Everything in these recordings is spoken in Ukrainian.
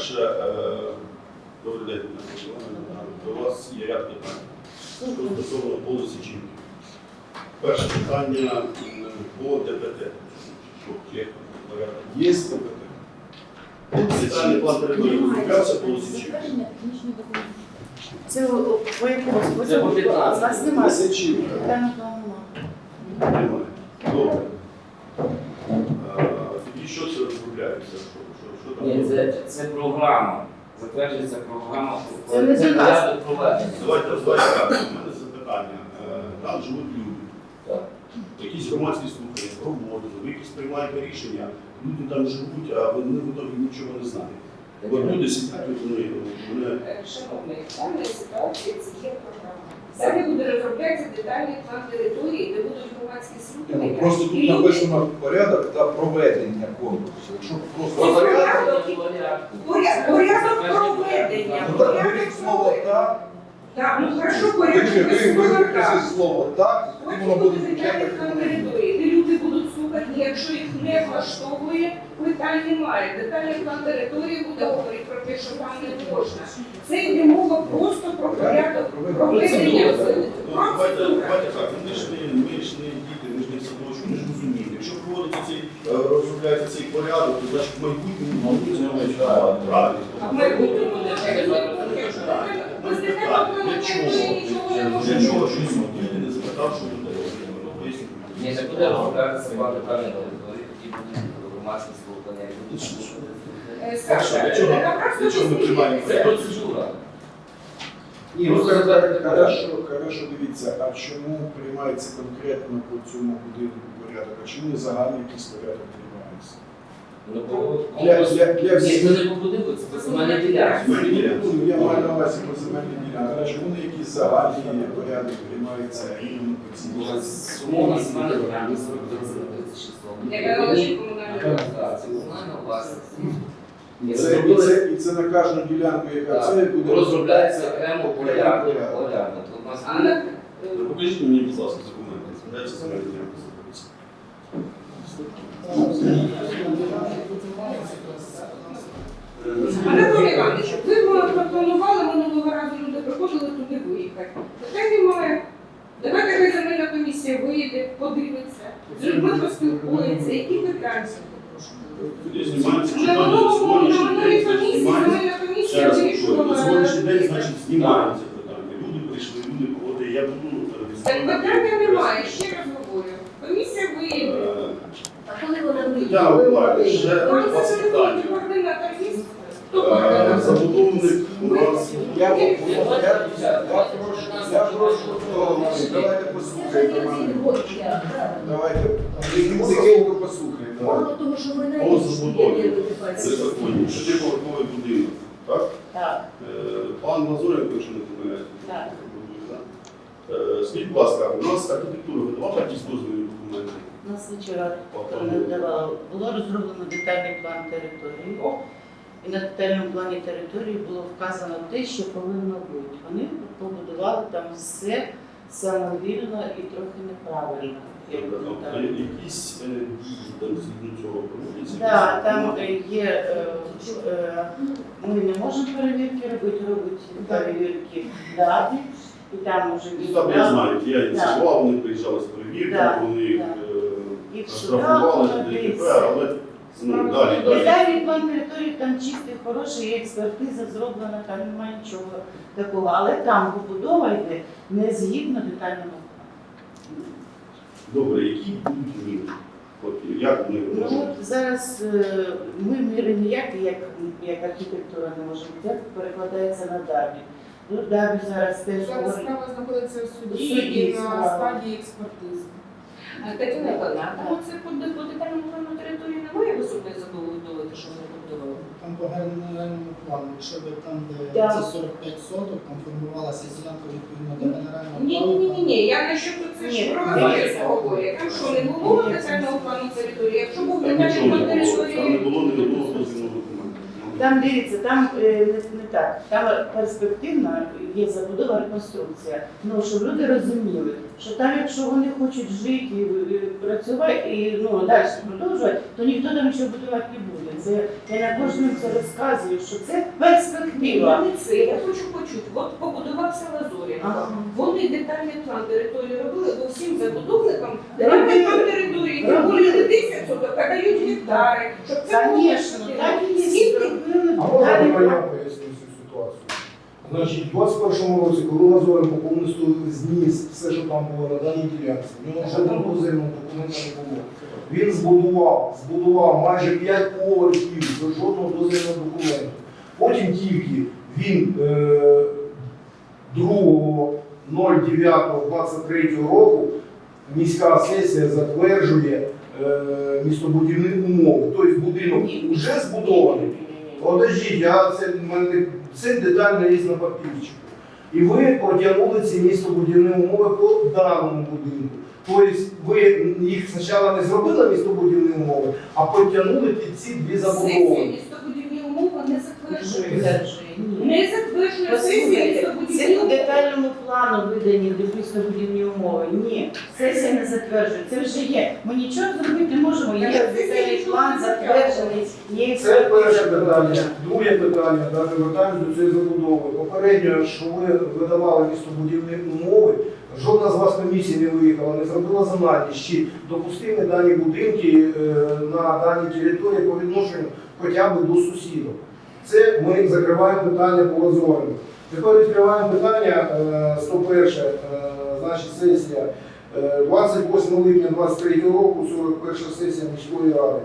По-перше, е, добрий день, Наталя до вас є ряд питань. Що стосовно полосі чинки. Перше питання по ДПТ. Є ДПТ? Центральний план території розроблявся полосі чинки. Це по якому Це по способу? 15. У нас немає. Немає. Добре. Е, Тоді що це розробляється? Ні, це, це програма. Затверджується програма. Це не це нас. проведення. Давайте давайте. У мене запитання. Е, Там живуть люди. Так. Якісь громадські слухання, проводили, ви якісь приймаєте рішення, люди там живуть, а вони готові нічого не знають. Бо люди сидять, от вони, вони Е, Шановний, в даній ситуації це є програма. Зараз буде розроблятися детальний план території, де громадські Ну, слухання. Просто тут І написано порядок та проведення конкурсу. Якщо просто порядок, порядок. Порядок проведення. ну так Порядок слово так, Так, ну хорошо, порядок ви без слова так. слово так, і Потім воно буде звучати. території, де люди будуть слухати, якщо їх не влаштовує, питань немає. Детальний план території буде говорити про те, що там не можна. Це йде мова просто про порядок проведення. Ну, давайте, давайте так, ми ж не, ми ж не діти, ми ж не в садочку, ми ж розуміємо. Якщо проводиться цей, е, розробляється цей порядок, то значить в майбутньому мабуть, не вважають. Правильно. А в майбутньому не плану Для чого? нічого Для чого щось діти не запитав, що буде робити? Ні, це буде розроблятися план детальної території, тоді будуть громадські слухання. Е, Саша, для чого- ми приймаємо висвітлюється. Це процедура. Ні, ну хорошо, хорошо, дивіться, а чому приймається конкретно по цьому будинку порядок, а чому не загальний якийсь порядок приймається? Ну, бо Для, для, для Ні, всіх. це не побудинку, це земельна ділянка. Ну, Я маю на увазі по земельній ділянці, а чому не якийсь загальний порядок приймається іменно по цій ділянці? Умовна земельна ділянка 49-36 Яка належить комунальній власності. Так, це комунальна власність. І І це, і, це, і це на кожну ділянку, яка Так. це буде Розробляється окремо. Порядок. порядок. От у нас А на- Ну, Покажіть мені, будь ласка, документи. Дайте земельні ділянки знаходиться. Анатолій Іванович, ви м- пропонували минулого разу, люди приходили туди виїхати. Питань немає. Давайте хай земельна комісія виїде, подивиться, з людьми поспілкується, які питання. Тоді знімається На питання минулому на сьогоднішній минулій день, значить, комісії знімається. земельна Ще комісія раз повторюю, на сьогоднішній день, значить, знімається питання. Люди прийшли, люди проводили, я буду е, Так питання немає, ще раз говорю. Комісія виїде. Е, А коли вона вийде? Я говорю, ще Там це питання. координатор? Забудовник у нас Я, прошу, давайте послухаємо. Давайте, тихенько що ви по забудові. навіть Це законні. Шестиповерховий будинок. Так? Так, Пан Мазуренко, якщо не. Е, Скажіть, будь ласка, у нас архітектура видавала якісь дозвільні документи? нас вчора не давало. Було розроблено детальний план території. І на детальному плані території було вказано те, що повинно бути. Вони побудували там все самовільно і трохи неправильно. Тобто. Якісь е, дії там згідно цього проводяться? Так, там є, е, е, ми не можемо перевірки робити, робити перевірки дати, і там вже Ну, Там я знаю, я ініціював, вони приїжджали з Да, перевірками, вони в штрафували ДТП, але ну, далі, далі. Детальний план території там чистий, хороший, є експертиза зроблена, там немає нічого такого. Але там побудова йде не згідно детального плану. Добре, які будуть міри? От як ми Ну от зараз е, ми міри ніякі, як, як архітектура не може бути, як перекладається на дабі. Ну, дабі зараз теж Зараз говорить. справа знаходиться в суді, суді і на справа. стадії експертизи. А, Тетяна Івановна, а там оце по детальному плану території немає високої забудови, що вони побудували? Там по генеральному плану, якщо ви там, де це 45 соток, там формувалася ділянка відповідно до генерального Ні, плану. ні, ні, ні. Я на що це ж про ні. Гаваївську говорю. Там що не було детального плану території? Якщо був Там детальний план не було, не було ні дозвільного документу. Там дивіться, там е, не, не так. Там перспективна є забудова реконструкція. Ну щоб люди розуміли, що там, якщо вони хочуть жити і, е, працювати і ну далі продовжувати, то ніхто там нічого будувати не буде. Це я на кожному це розказую, що це перспектива. не це, я хочу почути. От побудувався Лазорін. Ага. Вони детальний план території робили, бо всім забудовникам детальний план території, тим Робили. більше не 10 соток, а дають гектари, щоб це було Звісно, так і є. Скільки? А можна я поясню цю ситуацію? Значить, у 21 році, коли Лазоренко повністю зніс все, що там було на даній ділянці, в нього жодного дозвільного документа не було. Він збудував, збудував майже 5 поверхів без жодного дозвільного документу. Потім тільки він е, 2.09.23 року міська сесія затверджує е, містобудівні умови. Тобто будинок вже збудований. Подождіть, я це, мене, це детально є на папірчику. І ви протягнули ці містобудівні умови по даному будинку. Тобто ви їх спочатку не зробили містобудівні умови, а потягнули під ці дві забудови. Містобудівні не затверджує. Сесія це в умови. детальному плану видані містобудівні умови. Ні, сесія не затверджує. Це вже є. Ми нічого зробити не можемо. Є детальний план затверджений. Є Це перше експертиза. питання. Друге питання, далі вертаємось до цієї забудови. Попередньо, що ви видавали містобудівні умови, жодна з вас комісій не виїхала, не зробила аналіз, чи допустимі дані будинки е, на даній території по відношенню хоча б до сусідів. Це ми закриваємо питання по Лазорину. Тепер відкриваємо питання е, 101, е, значить сесія. Е, 28 липня 23 року, 41 сесія міської ради.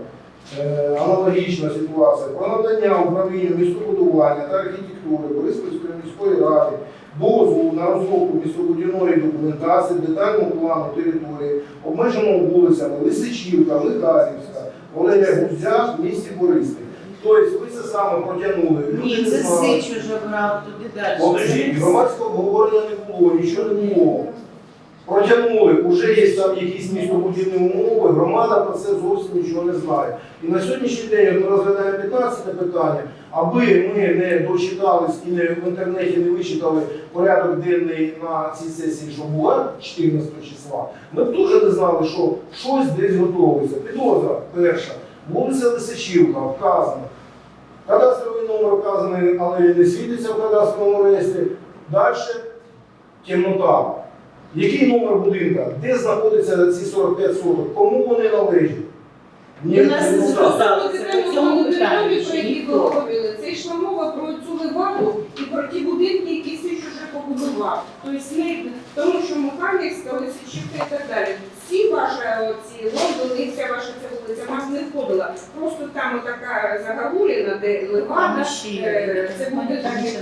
Е, Аналогічна ситуація про надання управлінню містобудування та архітектури Бориспільської міської ради дозволу на розробку містобудівної документації, детального плану території, обмеженого вулицями Лисичівка, Лихарівська, Валерія Гузя в місті Бориспіль. Тобто ви саме протягнули. Ні, люди це не знають. сич уже брав туди далі. Подождіть, громадського обговорення не було, нічого не було. Протягнули, вже є там якісь містобудівні умови, громада про це зовсім нічого не знає. І на сьогоднішній день от ми розглядаємо 15 питання, аби ми не дочитались і не в інтернеті не вичитали порядок денний на цій сесії, що була 14 числа, ми б теж не знали, що щось десь готовиться. Підозра перша, вулиця Лисичівка вказано. Кадастровий номер вказаний, але він не світиться в кадастровому реєстрі. Далі темнота. Який номер будинка? Де знаходяться ці 45 соток? Кому вони належать? Ні, в нас не темнота. зросталося по цьому питанню. про які ви говорили, це йшла мова про цю леваду і про ті будинки, які вже побудував. Тобто не тому, що Михайлівська, Лисичівка і так далі. Всі ваші ці Лондони, вся ваша ця вулиця в нас не входила. Просто там така загагуліна, де левада, е, це буде так і.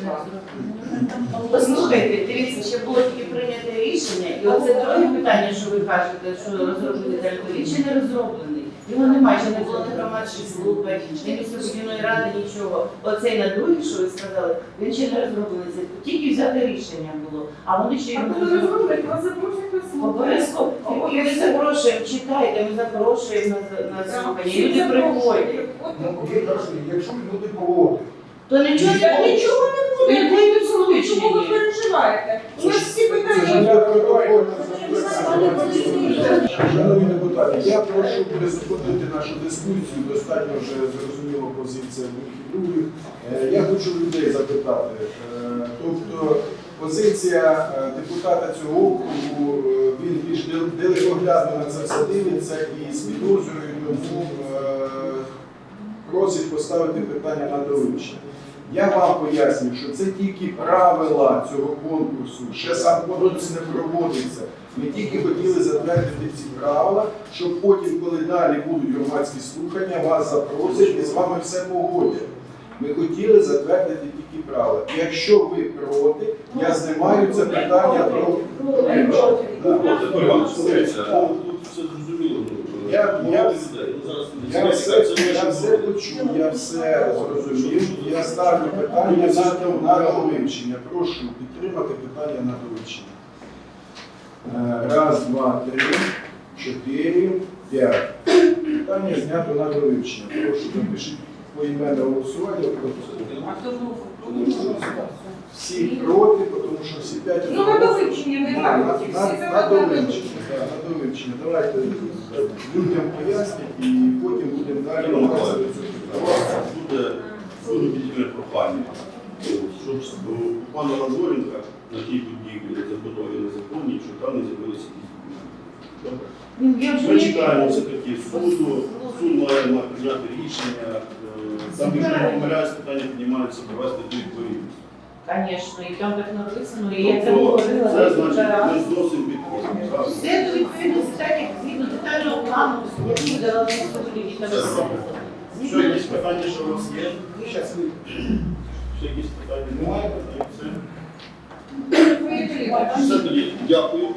Послухайте, дивіться, ще було тільки прийняте рішення, і оце друге питання, що ви кажете, що розроблений територій, він ще не розроблений. Його немає, ще не було ні громадської служби, ні містобудівної ради, нічого. Оцей на другий, що ви сказали, він ще не розроблений. Це тільки взяти рішення було, а вони ще А його не коли розробили. розроблять, вас запросять на слухання. Обов'язково. І ми запрошуємо, читайте, ми запрошуємо на, слухання. Люди приходять. Ну. Якщо люди проти, То нічого не буде. нічого не буде, Не чому ви переживаєте? У нас всі питання. Шановні депутати, я прошу призупинити нашу дискусію, достатньо вже зрозуміла позиція других. Е, Я хочу людей запитати. Е, Тобто позиція е, депутата цього округу, він більш далекоглядно на це все дивиться і з підозрою йому е, просить поставити питання на доручення. Я вам поясню, що це тільки правила цього конкурсу. Ще сам конкурс не проводиться. Ми тільки хотіли затвердити ці правила, щоб потім, коли далі будуть громадські слухання, вас запросять і з вами все погодять. Ми хотіли затвердити тільки правила. Якщо ви проти, я знімаю це питання про тут все зрозуміло. Я-. Ну, я все почув, я все зрозумів. Я ставлю питання на, на довивчення. Прошу підтримати питання на довивчення. Е, Раз, два, три, чотири, п'ять. Питання знято на довивчення. Прошу запишіть поіменне голосування. Всі проти, тому що всі п'ять. Ну, на довивчення немає. на- довивчення. На довивчення. Давайте людям поясніть і потім будемо далі Ну, виробітне прохання, щоб у пана Лазоренка на тій будівлі забудові незаконній, щоб там не з'явилися якісь документи. Ми чекаємо все-таки суду, суд має прийняти рішення. е, Там, якщо не помиляюсь, питання піднімається провести до відповідності. Звісно, і там так написано, і я це Тобто, говорила. Це значить, ми зносимо підходимо. Все до відповідності, так як згідно детального плану, який буде вигляді та Все добре. Що, якісь питання, що у вас є? Щас Ще якісь питання немає? Все. Все тоді. Дякую.